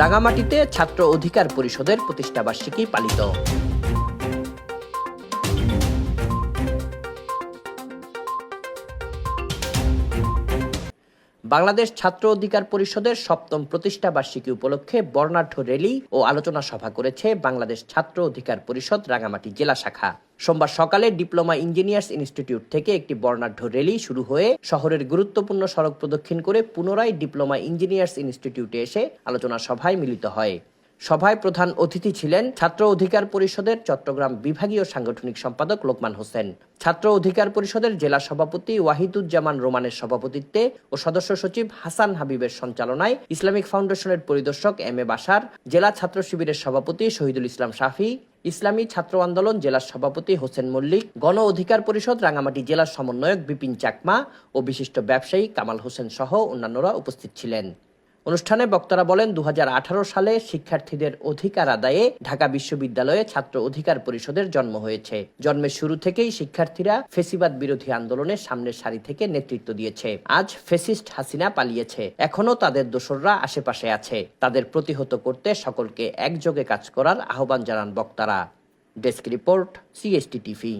রাঙামাটিতে ছাত্র অধিকার পরিষদের প্রতিষ্ঠাবার্ষিকী পালিত। বাংলাদেশ ছাত্র অধিকার পরিষদের সপ্তম প্রতিষ্ঠা বার্ষিকী উপলক্ষে বর্ণাঢ্য র্যালি ও আলোচনা সভা করেছে বাংলাদেশ ছাত্র অধিকার পরিষদ রাঙামাটি জেলা শাখা। সোমবার সকালে ডিপ্লোমা ইঞ্জিনিয়ার্স ইনস্টিটিউট থেকে একটি বর্ণাঢ্য র্যালি শুরু হয়ে শহরের গুরুত্বপূর্ণ সড়ক প্রদক্ষিণ করে পুনরায় ডিপ্লোমা ইঞ্জিনিয়ার্স ইনস্টিটিউটে এসে আলোচনা সভায় মিলিত হয়। সভায় প্রধান অতিথি ছিলেন ছাত্র অধিকার পরিষদের চট্টগ্রাম বিভাগীয় সাংগঠনিক সম্পাদক লোকমান হোসেন। ছাত্র অধিকার পরিষদের জেলা সভাপতি ওয়াহিদুজ্জামান রোমানের সভাপতিত্বে ও সদস্য সচিব হাসান হাবিবের সঞ্চালনায় ইসলামিক ফাউন্ডেশনের পরিদর্শক এম এ বাসার জেলা ছাত্র শিবিরের সভাপতি শহীদুল ইসলাম শাফি, ইসলামী ছাত্র আন্দোলন জেলার সভাপতি হোসেন মল্লিক, গণ অধিকার পরিষদ রাঙামাটি জেলার সমন্বয়ক বিপিন চাকমা ও বিশিষ্ট ব্যবসায়ী কামাল হোসেন সহ অন্যান্যরা উপস্থিত ছিলেন। অনুষ্ঠানে বক্তারা বলেন দু হাজার আঠারো সালে শিক্ষার্থীদের অধিকার আদায়ে ঢাকা বিশ্ববিদ্যালয়ে ছাত্র অধিকার পরিষদের জন্ম হয়েছে। জন্মের শুরু থেকেই শিক্ষার্থীরা ফেসিবাদ বিরোধী আন্দোলনে সামনের সারি থেকে নেতৃত্ব দিয়েছে। আজ ফেসিস্ট হাসিনা পালিয়েছে। এখনও তাদের দোসররা আশেপাশে আছে। তাদের প্রতিহত করতে সকলকে একযোগে কাজ করার আহ্বান জানান বক্তারা। Desk report CST TV